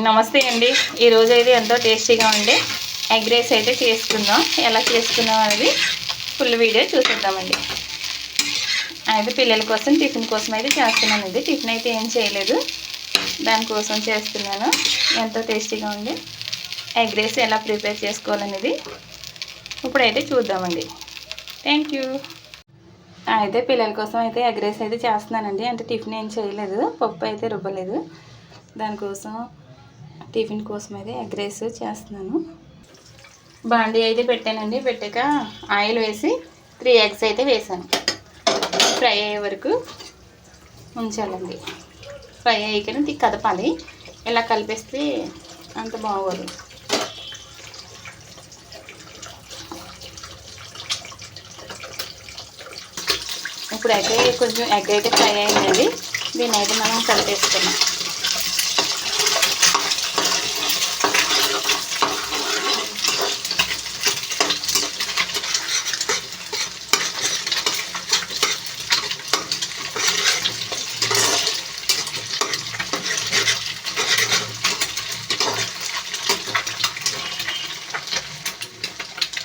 నమస్తే అండి. ఈరోజు అయితే ఎంతో టేస్టీగా ఉండే ఎగ్ రైస్ అయితే చేసుకుందాం. ఎలా చేసుకుందాం అనేది ఫుల్ వీడియో చూసేద్దామండి. అయితే పిల్లల కోసం టిఫిన్ కోసం అయితే చేస్తున్నాను ఇది టిఫిన్ అయితే ఏం చేయలేదు. దానికోసం చేస్తున్నాను. ఎంతో టేస్టీగా ఉండే ఎగ్ రైస్ ఎలా ప్రిపేర్ చేసుకోవాలనేది ఇప్పుడైతే చూద్దామండి. Thank you. అయితే పిల్లల కోసం అయితే ఎగ్ రైస్ అయితే చేస్తున్నానండి. అంటే టిఫిన్ ఏం చేయలేదు. పప్పు అయితే రుబ్బలేదు. దానికోసం టిఫిన్ కోసం అయితే ఎగ్ రైస్ చేస్తున్నాను. బాండీ అయితే పెట్టానండి. పెట్టాక ఆయిల్ వేసి త్రీ ఎగ్స్ అయితే వేసాను. ఫ్రై అయ్యే వరకు ఉంచాలండి. ఫ్రై అయ్యాకనే కదపాలి. ఇలా కలిపేస్తే అంత బాగోదు. ఇప్పుడు ఎగ్ కొంచెం ఎగ్ అయితే ఫ్రై అయిందండి. దీన్ని అయితే మనం కలిపేసుకున్నాం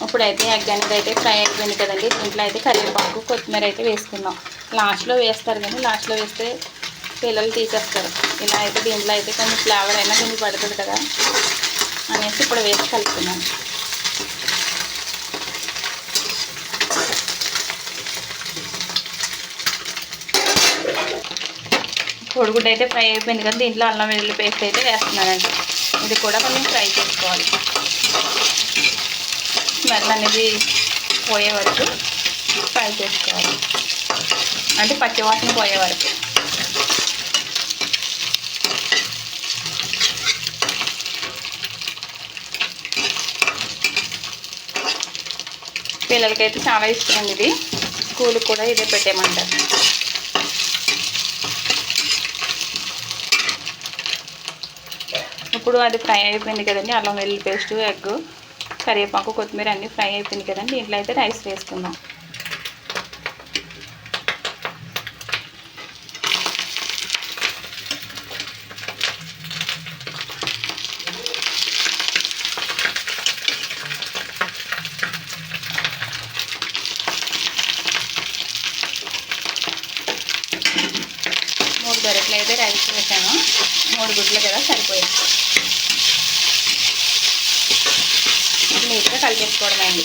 ఇప్పుడైతే ఎగ్ అనేది అయితే ఫ్రై అయిపోయింది కదండి. దీంట్లో అయితే కరివేపాకు కొత్తిమీర అయితే వేసుకుందాం. లాస్ట్లో వేస్తారు కానీ లాస్ట్లో వేస్తే పిల్లలు తీసేస్తారు. ఇలా అయితే దీంట్లో అయితే కొంచెం ఫ్లేవర్ అయినా దీనికి పడుతుంది కదా అనేసి ఇప్పుడు వేసి కలుపుతున్నాను కోడిగుడ్డ అయితే ఫ్రై అయిపోయింది కదా దీంట్లో అల్లం వెల్లుల్లి పేస్ట్ అయితే వేస్తున్నానండి. ఇది కూడా కొంచెం ఫ్రై చేసుకోవాలి. స్మెల్ అనేది పోయే వరకు ఫ్రై చేసుకోవాలి. అంటే పచ్చివాసన పోయే వరకు పిల్లలకైతే చాలా ఇష్టం అండి ఇది. స్కూల్కి కూడా ఇదే పెట్టేయమంటారు. ఇప్పుడు అది ఫ్రై అయిపోయింది కదండి అల్లం వెల్లుల్లి పేస్ట్ ఎగ్ కరివేపాకు కొత్తిమీర అన్నీ ఫ్రై అయిపోయింది కదండి. దీంట్లో అయితే రైస్ వేసుకుందాం. మూడు గరిటలు అయితే రైస్ వేసాను. మూడు గుడ్లు కదా సరిపోయింది నీట్గా కలిపేసుకోవడమండి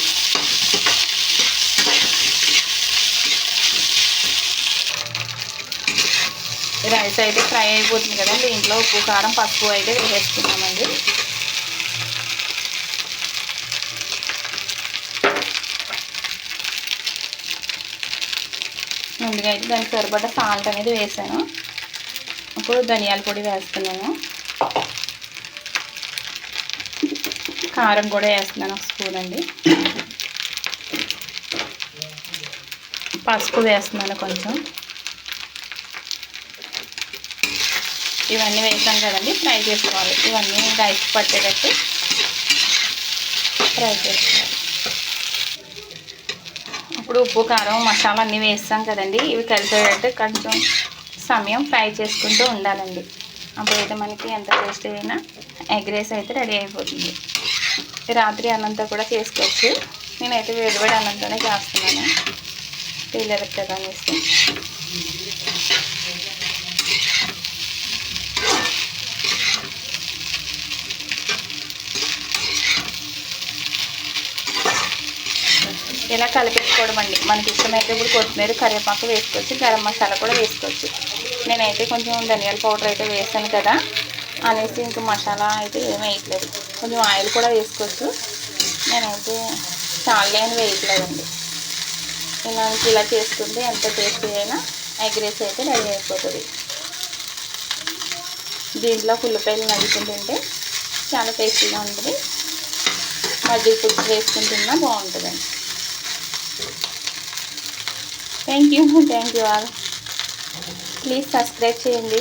రైస్ అయితే ఫ్రై అయిపోతుంది కదండి. ఇంట్లో ఉప్పు కారం పసుపు అయితే వేసేసుకున్నామండి ముందుగా అయితే దానికి సరిపడ్డ సాల్ట్ అనేది వేసాను. ఇప్పుడు ధనియాల పొడి వేస్తున్నాను. కారం కూడా వేస్తున్నాను ఒక స్పూన్ అండి. పసుపు వేస్తున్నాను కొంచెం. ఇవన్నీ వేసాం కదండి ఫ్రై చేసుకోవాలి. ఇవన్నీ రైస్ పట్టేటట్టు ఫ్రై చేసుకోవాలి. ఇప్పుడు ఉప్పు కారం మసాలా అన్నీ వేస్తాం కదండి. ఇవి కలిసేటట్టు కొంచెం సమయం ఫ్రై చేసుకుంటూ ఉండాలండి. అప్పుడైతే మనకి ఎంత టేస్ట్ అయినా ఎగ్ రైస్ అయితే రెడీ అయిపోతుంది. రాత్రి అన్నంతో కూడా చేసుకోవచ్చు. నేనైతే వేడివేడి అన్నంతోనే చేస్తున్నాను. పిల్లలకి కదా అనేసి. ఇలా కలిపేసుకోవడం అండి. మనకి ఇష్టమైతే ఇప్పుడు కొత్తిమీర కరివేపాకు వేసుకోవచ్చు. గరం మసాలా కూడా వేసుకోవచ్చు. నేనైతే కొంచెం ధనియాల పౌడర్ అయితే వేసాను కదా. అనేసి ఇంక మసాలా అయితే ఏమి వేయట్లేదు. కొంచెం ఆయిల్ కూడా వేసుకోవచ్చు. నేనైతే చాలే అని వేయట్లేదండి. ఇలా ఇలా చేసుకుంటే ఎంత టేస్టీ అయినా ఎగ్ రైస్ అయితే రెడీ అయిపోతుంది. దీంట్లో ఉల్లిపాయలు నవ్వుకుంటుంటే చాలా టేస్టీగా ఉంటుంది. మజ్జిగ పులుసు వేసుకుంటున్నా బాగుంటుందండి. Thank you thank you all please subscribe చేయండి.